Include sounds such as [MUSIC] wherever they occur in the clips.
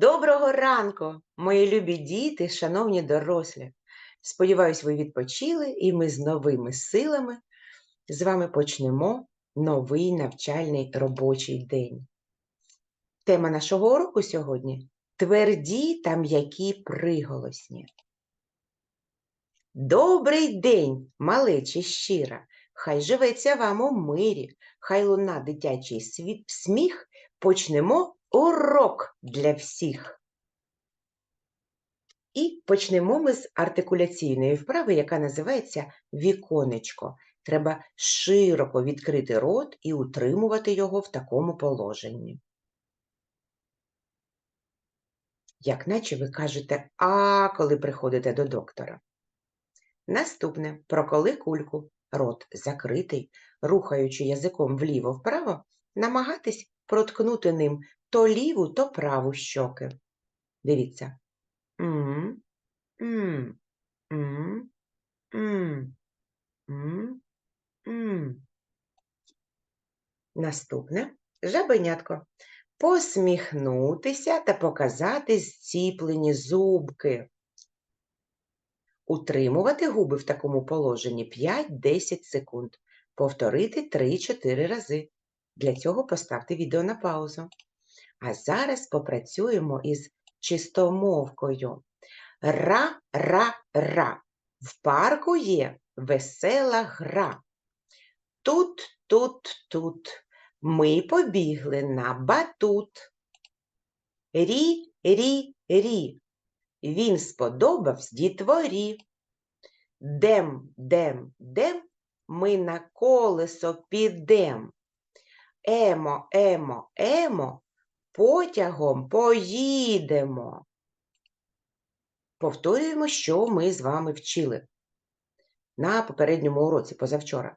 Доброго ранку, мої любі діти, шановні дорослі. Сподіваюсь, ви відпочили, і ми з новими силами з вами почнемо новий навчальний робочий день. Тема нашого уроку сьогодні тверді та м'які приголосні. Добрий день, малечі щира! Хай живеться вам у мирі, хай луна дитячий сміх, почнемо урок для всіх. І почнемо ми з артикуляційної вправи, яка називається віконечко. Треба широко відкрити рот і утримувати його в такому положенні. Як наче ви кажете А, коли приходите до доктора. Наступне проколи кульку, рот закритий, рухаючи язиком вліво-вправо, намагатись проткнути ним то ліву, то праву щоки. Дивіться. М, м, м, м, м. Наступне жабенятко. Посміхнутися та показати зціплені зубки. Утримувати губи в такому положенні 5-10 секунд. Повторити 3-4 рази. Для цього поставте відео на паузу. А зараз попрацюємо із чистомовкою. Ра-ра-ра. В парку є весела гра. Тут, тут, тут. Ми побігли на батут. Рі, рі, рі. Він сподобавсь дітворі. Дем, дем, дем, ми на колесо підем. Емо, емо, емо, потягом поїдемо. Повторюємо, що ми з вами вчили на попередньому уроці позавчора.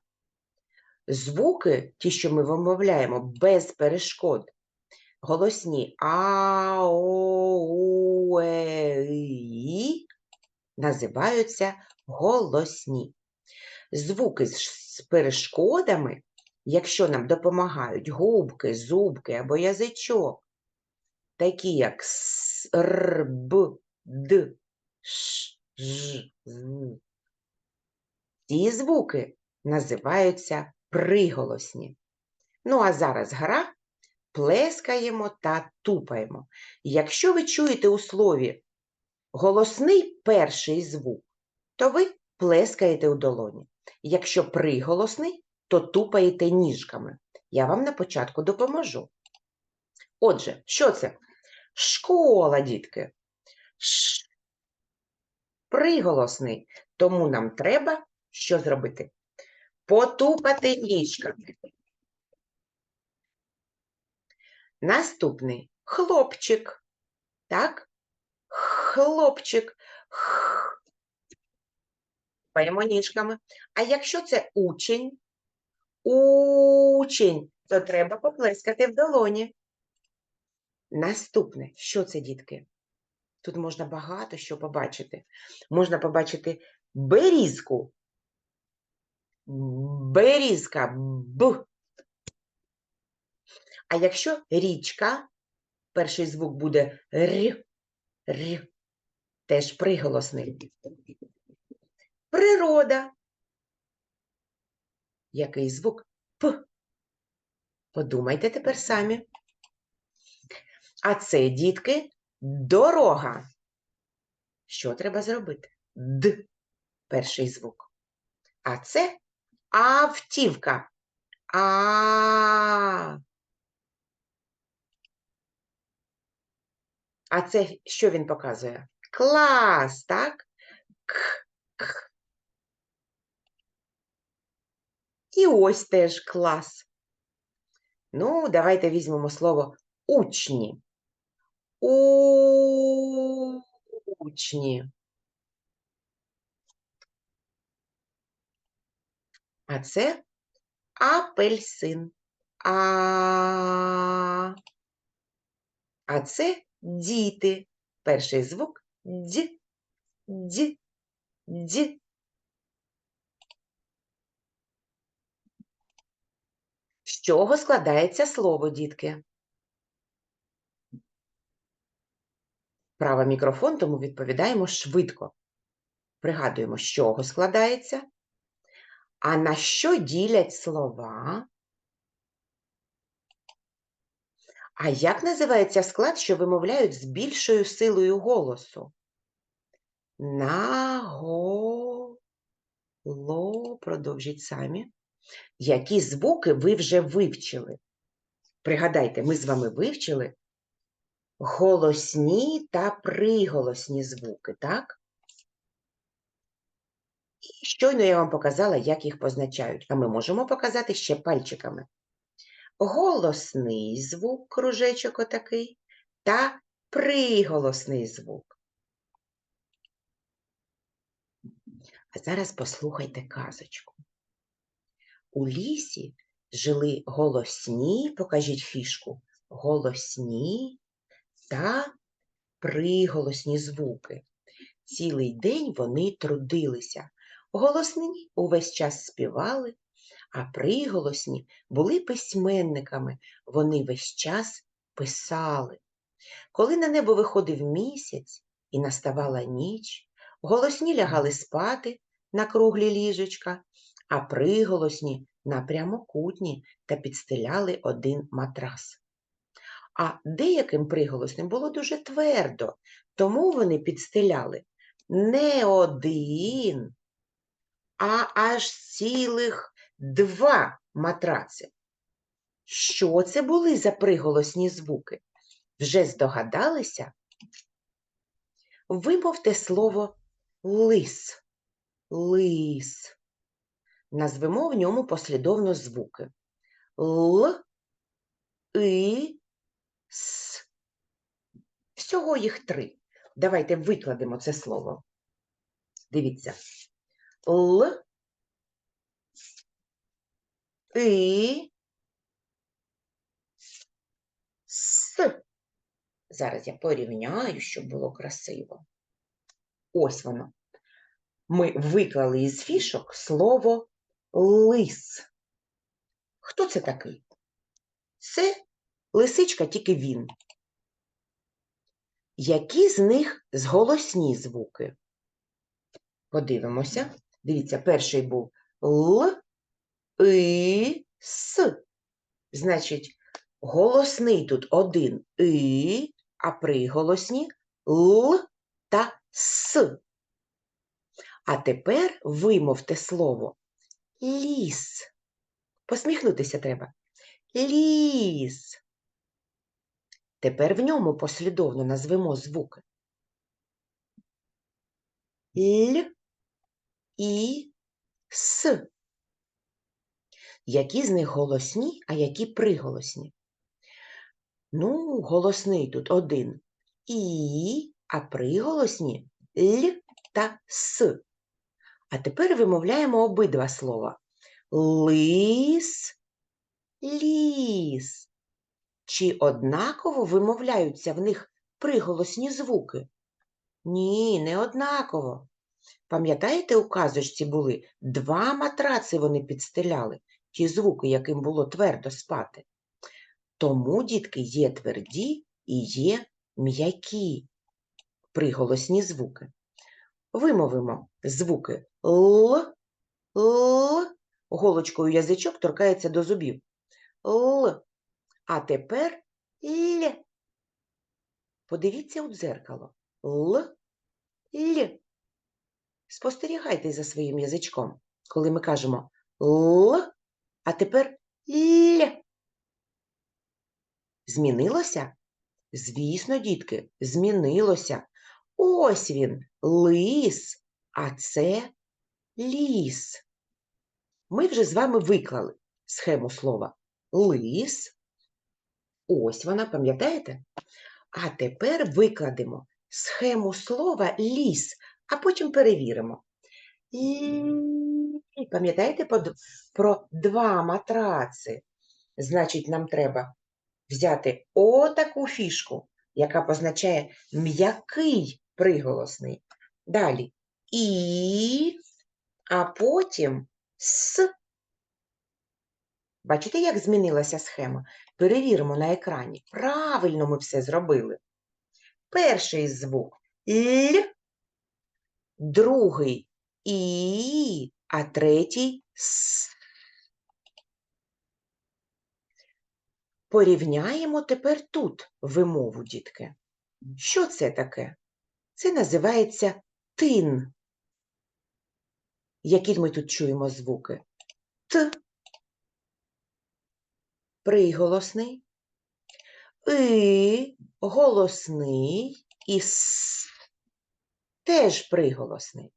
Звуки, ті, що ми вимовляємо без перешкод, голосні а, о, у, е, і, називаються голосні. Звуки з перешкодами якщо нам допомагають губки, зубки або язичок, такі як с, р, б, д, ш, ж, з. Ці звуки називаються приголосні. Ну, а зараз гра плескаємо та тупаємо. Якщо ви чуєте у слові голосний перший звук, то ви плескаєте у долоні. Якщо приголосний, то тупаєте ніжками. Я вам на початку допоможу. Отже, що це? Школа, дітки. Ш. Приголосний. Тому нам треба що зробити? Потупати ніжками. Наступний хлопчик. Так? Хлопчик. Х. Паємо ніжками. А якщо це учень, Учень, то треба поплескати в долоні. Наступне, що це, дітки? Тут можна багато що побачити. Можна побачити берізку. Берізка Б. А якщо річка, перший звук буде Р, Р, теж приголосний. Природа який звук П. Подумайте тепер самі. А це, дітки, дорога. Що треба зробити? Д. Перший звук. А це автівка. А. А це що він показує? Клас, так? К, к. І ось теж клас. Ну, давайте візьмемо слово учні. Учні. А це апельсин. А. А це діти. Перший звук дь, дь, дь. З чого складається слово, дітки? Вправо мікрофон, тому відповідаємо швидко. Пригадуємо, з чого складається, а на що ділять слова. А як називається склад, що вимовляють з більшою силою голосу? Наголо, продовжіть самі. Які звуки ви вже вивчили? Пригадайте, ми з вами вивчили голосні та приголосні звуки, так? І щойно я вам показала, як їх позначають, а ми можемо показати ще пальчиками. Голосний звук, кружечок отакий, та приголосний звук. А зараз послухайте казочку. У лісі жили голосні, покажіть фішку, голосні та приголосні звуки. Цілий день вони трудилися. Голосні увесь час співали, а приголосні були письменниками, вони весь час писали. Коли на небо виходив місяць і наставала ніч, голосні лягали спати на круглі ліжечка, а приголосні на прямокутні та підстеляли один матрас. А деяким приголосним було дуже твердо, тому вони підстеляли не один, а аж цілих два матраци. Що це були за приголосні звуки? Вже здогадалися? Вимовте слово лис. Лис. Назвемо в ньому послідовно звуки. Л, И, С. Всього їх три. Давайте викладемо це слово. Дивіться. Л, И, С. Зараз я порівняю, щоб було красиво. Ось воно. Ми виклали із фішок слово лис. Хто це такий? Це лисичка, тільки він. Які з них зголосні звуки? Подивимося. Дивіться, перший був Л, И, С. Значить, голосний тут один И, а приголосні Л та С. А тепер вимовте слово ліс. Посміхнутися треба. Ліс. Тепер в ньому послідовно назвемо звуки. Л, І, С. Які з них голосні, а які приголосні? Ну, голосний тут один І, а приголосні Л та С. А тепер вимовляємо обидва слова. Лис, ліс. Чи однаково вимовляються в них приголосні звуки? Ні, не однаково. Пам'ятаєте, у казочці були два матраци вони підстеляли, ті звуки, яким було твердо спати. Тому, дітки, є тверді і є м'які приголосні звуки. Вимовимо звуки Л, Л, голочкою язичок торкається до зубів. Л. А тепер Л. Подивіться у дзеркало. Л, Л. Спостерігайте за своїм язичком, коли ми кажемо Л, а тепер Л. Змінилося? Звісно, дітки, змінилося. Ось він, лис, а це ліс. Ми вже з вами виклали схему слова лис. Ось вона, пам'ятаєте? А тепер викладемо схему слова ліс, а потім перевіримо. І пам'ятаєте про два матраци? Значить, нам треба взяти отаку фішку, яка позначає м'який приголосний. Далі і, а потім с. Бачите, як змінилася схема? Перевіримо на екрані. Правильно ми все зробили. перший звук Л, другий І, а третій С. Порівняємо тепер тут вимову, дітки. Що це таке? Це називається тин. Які ми тут чуємо звуки? Т. Приголосний. И голосний і С теж приголосний.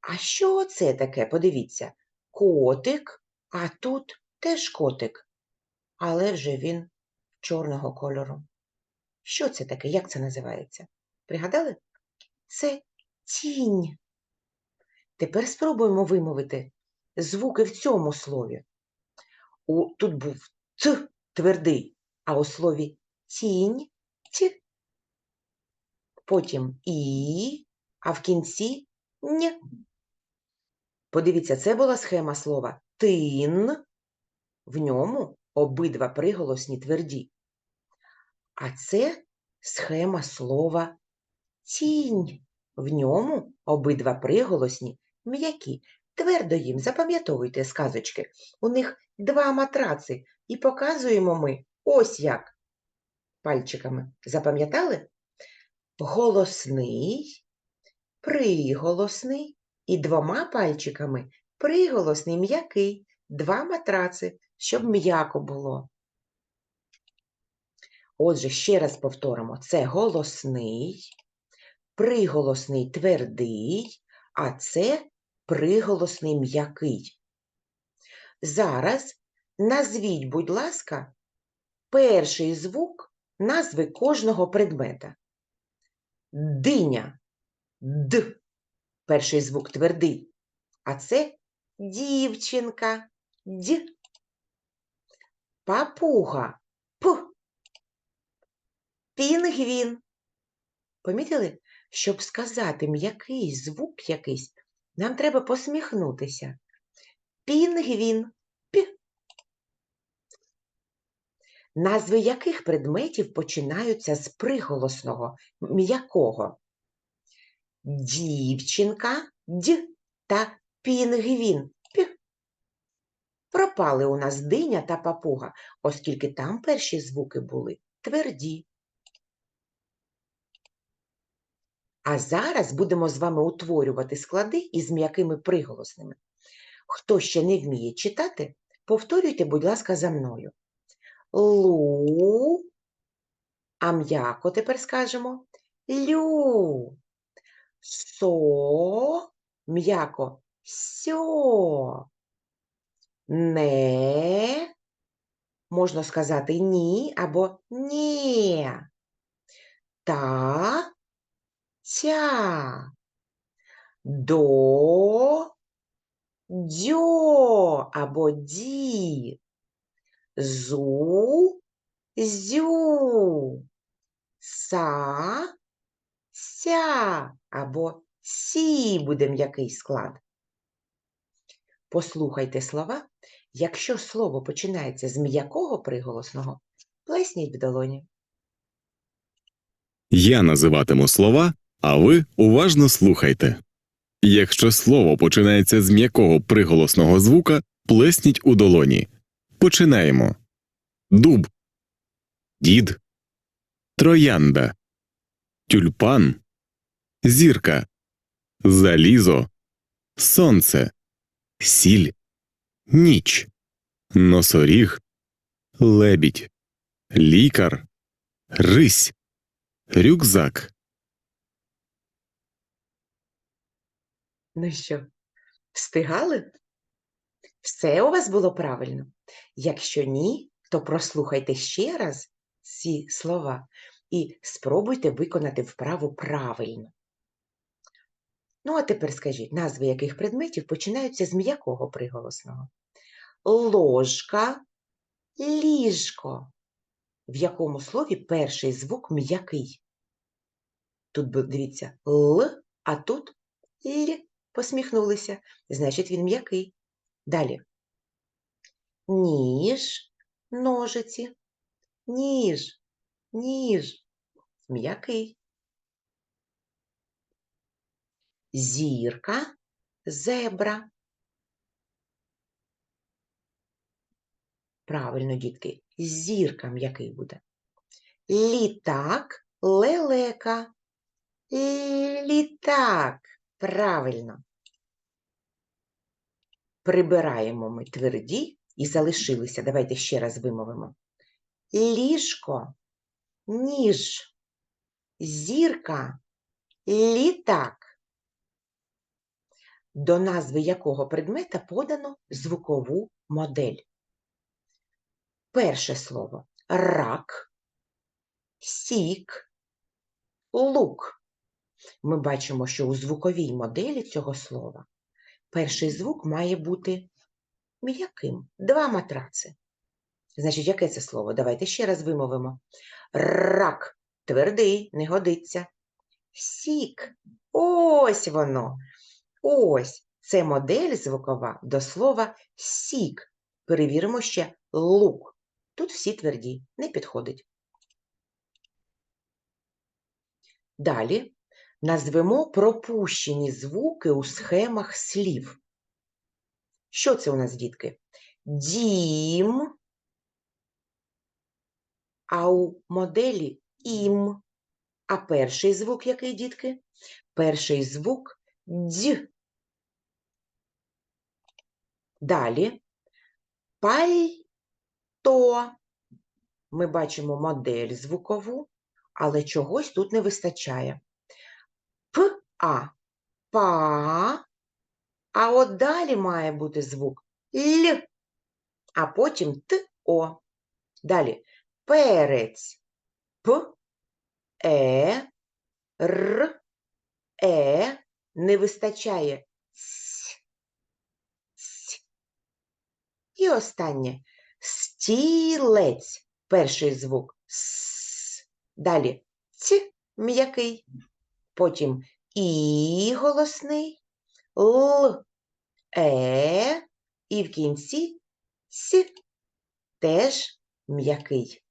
А що це таке? Подивіться, котик, а тут теж котик, але вже він чорного кольору. Що це таке? Як це називається? Пригадали? Це тінь. Тепер спробуємо вимовити звуки в цьому слові. Тут був ц твердий, а у слові тінь т. Потім і, а в кінці ня. Подивіться, це була схема слова тин. В ньому обидва приголосні тверді. А це схема слова тінь. В ньому обидва приголосні м'які. Твердо їм запам'ятовуйте сказочки. У них два матраци, і показуємо ми ось як. Пальчиками. Запам'ятали? Голосний, приголосний і двома пальчиками приголосний м'який. Два матраци, щоб м'яко було. Отже, ще раз повторимо: це голосний, приголосний твердий, а це приголосний м'який. Зараз назвіть, будь ласка, перший звук назви кожного предмета. Диня. Д. Перший звук твердий. А це дівчинка. Д. Папуга. П. Пінгвін. Помітили? Щоб сказати м'який звук якийсь, нам треба посміхнутися. Пінгвін. П. Назви яких предметів починаються з приголосного м'якого? Дівчинка, д та пінгвін. П. Пропали у нас диня та папуга, оскільки там перші звуки були тверді. А зараз будемо з вами утворювати склади із м'якими приголосними. Хто ще не вміє читати, повторюйте, будь ласка, за мною. Лу, а м'яко тепер скажемо лю. Со, м'яко сьо. Не, можна сказати ні або ні. Та, ця. До, дьо або ді. Зу, зю. Са, ся або сі буде м'який склад. Послухайте слова. Якщо слово починається з м'якого приголосного, плесніть в долоні. Я називатиму слова, а ви уважно слухайте. Якщо слово починається з м'якого приголосного звука, плесніть у долоні. Починаємо. Дуб, дід, троянда, тюльпан, зірка, залізо, сонце, сіль, ніч, носоріг, лебідь, лікар, рись, рюкзак. Ну що, встигали? Все у вас було правильно? Якщо ні, то прослухайте ще раз ці слова і спробуйте виконати вправу правильно. Ну, а тепер скажіть, назви яких предметів починаються з м'якого приголосного? Ложка, ліжко. В якому слові перший звук м'який? Тут, дивіться, Л, а тут Л посміхнулися, значить, він м'який. Далі. Ніж, ножиці, ніж, ніж, м'який. Зірка, зебра. Правильно, дітки, зірка м'який буде. Літак, лелека. Літак. Правильно. Прибираємо ми тверді і залишилися. Давайте ще раз вимовимо. Ліжко, ніж, зірка, літак. До назви якого предмета подано звукову модель. Перше слово рак, сік, лук. Ми бачимо, що у звуковій моделі цього слова перший звук має бути м'яким. Два матраци. Значить, яке це слово? Давайте ще раз вимовимо. Рак. Твердий, не годиться. Сік. Ось воно. Ось. Це модель звукова до слова сік. Перевіримо ще лук. Тут всі тверді, не підходить. Далі назвемо пропущені звуки у схемах слів. Що це у нас, дітки? Дім, а у моделі ім. А перший звук який, дітки? Перший звук дь. Далі пальто. Ми бачимо модель звукову, але чогось тут не вистачає. П-а, па, а от далі має бути звук Л, а потім т-о. Далі. Перець, п, е, р, е, не вистачає с, с. І останнє. Стілець, перший звук с. Далі. Ц м'який, потім і голосний, л, е, і в кінці с теж м'який.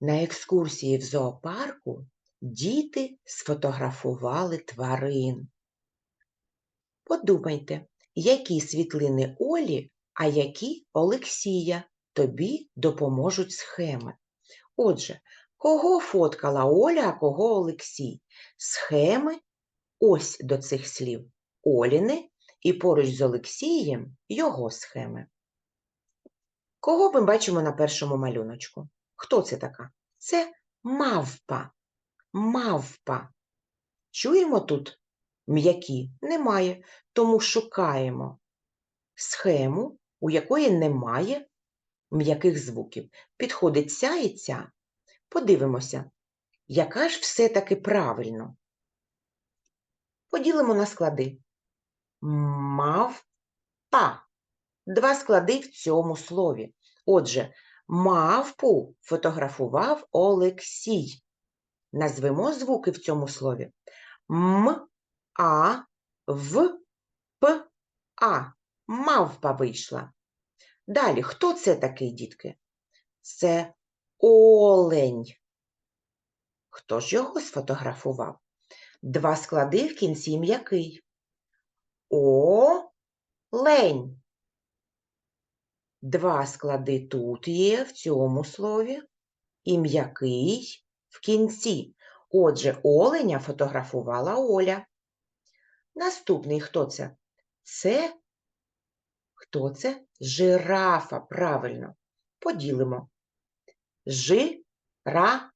На екскурсії в зоопарку діти сфотографували тварин. Подумайте, які світлини Олі, а які Олексія тобі допоможуть схеми. Отже, кого фоткала Оля, а кого Олексій? Схеми ось до цих слів. Оліни і поруч з Олексієм його схеми. Кого ми бачимо на першому малюночку? Хто це така? Це мавпа. Мавпа. Чуємо тут м'які? Немає, тому шукаємо схему, у якої немає м'яких звуків. Підходить ця і ця. Подивимося, яка ж все-таки правильно. Поділимо на склади. Мавпа. Два склади в цьому слові. Отже, мавпу фотографував Олексій. Назвемо звуки в цьому слові. М, А, В, П, А. Мавпа вийшла. Далі, хто це такий, дітки? Це олень. Хто ж його сфотографував? Два склади в кінці м'який. О-лень. Два склади тут є в цьому слові і м'який в кінці. Отже, оленя фотографувала Оля. Наступний хто це? Це хто це? Жирафа, правильно. Поділимо. Жи-ра-фа.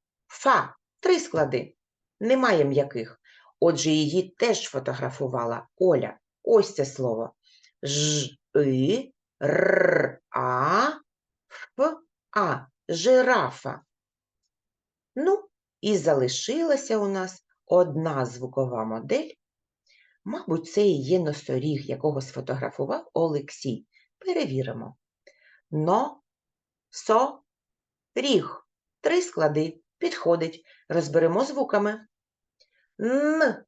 Три склади. Немає м'яких. Отже, її теж фотографувала Оля. Ось це слово. Ж-и, р-а, ф-а. Жирафа. Ну, і залишилася у нас одна звукова модель. Мабуть, це і є носоріг, якого сфотографував Олексій. Перевіримо. Но, со, ріг. Три склади. Підходить. Розберемо звуками. Н,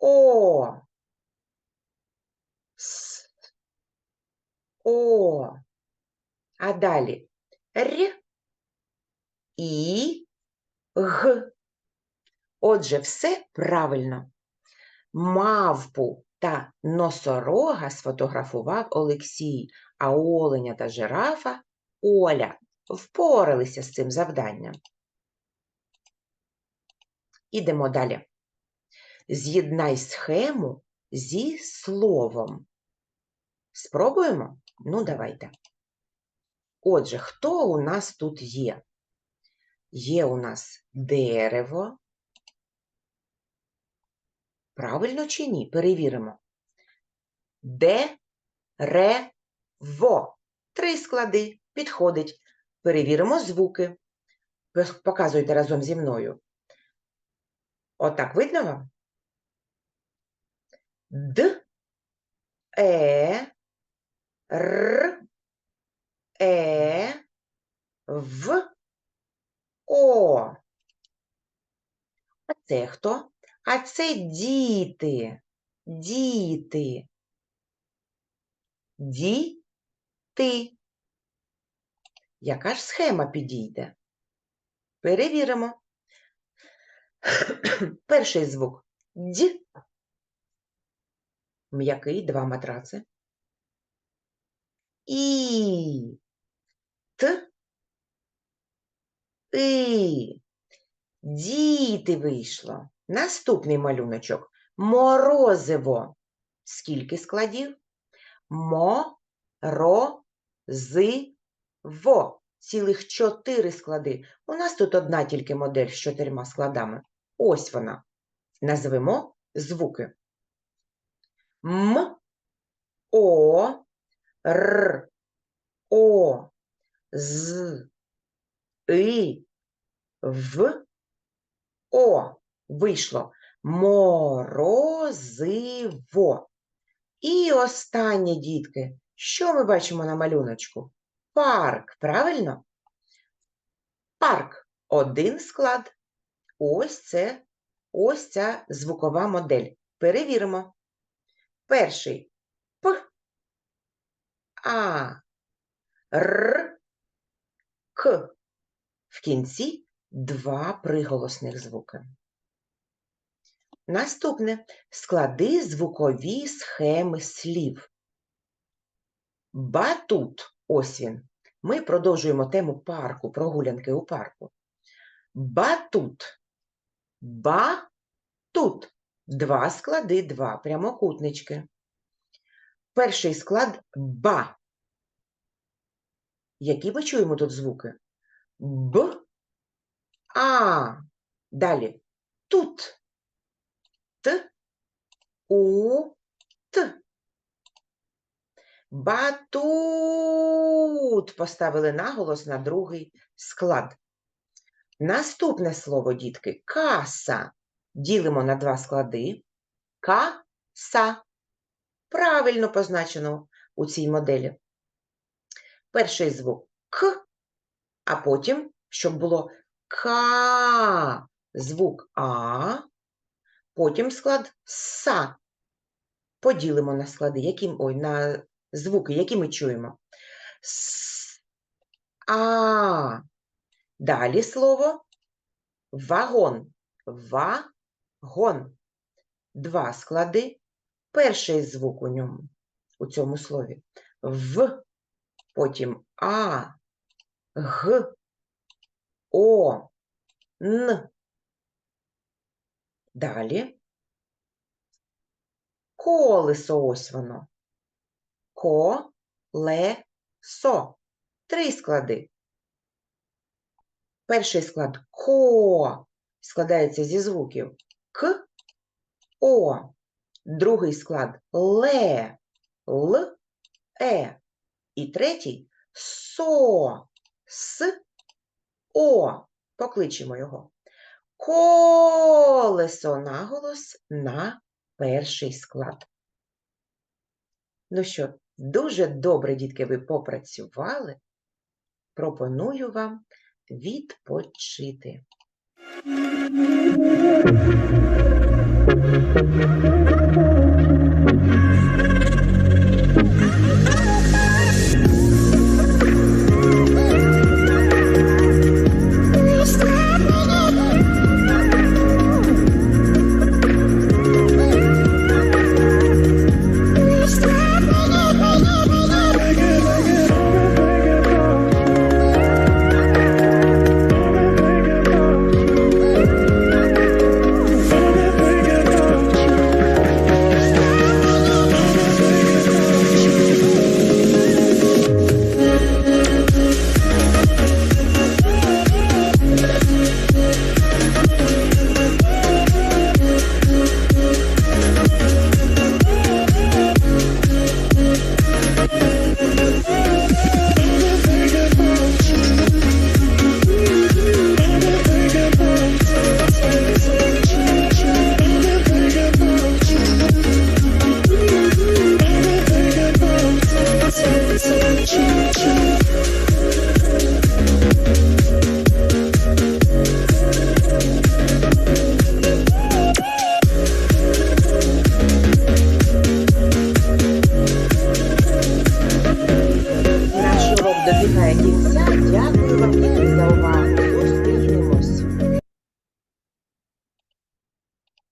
О, С, О. А далі Р, І, Г. Отже, все правильно. Мавпу та носорога сфотографував Олексій, а оленя та жирафа Оля впоралися з цим завданням. Ідемо далі. З'єднай схему зі словом. Спробуємо? Ну, давайте. Отже, хто у нас тут є? Є у нас дерево. Правильно чи ні? Перевіримо. Де-ре-во. Три склади. Підходить. Перевіримо звуки. Показуйте разом зі мною. Отак видно вам? Д, Е, Р, Е, В, О. А це хто? А це діти. Діти. Діти. Яка ж схема підійде? Перевіримо. [CLEARS THROAT] Перший звук Д. М'який два матраци. І. Т. І. Діти вийшло. Наступний малюночок. Морозиво. Скільки складів? Мо, ро, зи, во. Цілих чотири склади. У нас тут одна тільки модель з чотирма складами. Ось вона. Назвемо звуки. М, О, Р, О, З, И, В, О. Вийшло морозиво. І останнє, дітки. Що ми бачимо на малюночку? Парк, правильно? Парк один склад. Ось це, ось ця звукова модель. Перевіримо. Перший П, А, Р, К. В кінці два приголосних звуки. Наступне склади звукові схеми слів. Батут. Ось він. Ми продовжуємо тему парку, прогулянки у парку. Батут. Ба-тут. Два склади, два прямокутнички. Перший склад ба. Які ми чуємо тут звуки? Б. А. Далі. Тут. Т. У. Т. Батут поставили наголос на другий склад. Наступне слово, дітки, каса. Ділимо на два склади. Ка-са. Правильно позначено у цій моделі. Перший звук К, а потім, щоб було Ка, звук А, потім склад СА. Поділимо на склади, які, ой, на звуки, які ми чуємо. С, А. Далі слово вагон. Вагон. Два склади. Перший звук у ньому, у цьому слові. В, потім А, Г, О, Н. Далі. Колесо ось воно. Ко, ле, со. Три склади. Перший склад ко складається зі звуків К, О. Другий склад ле, л, е. І третій со, с, о. Покличемо його. Колесо наголос на перший склад. Ну що, дуже добре, дітки, ви попрацювали. Пропоную вам відпочити. [LAUGHS]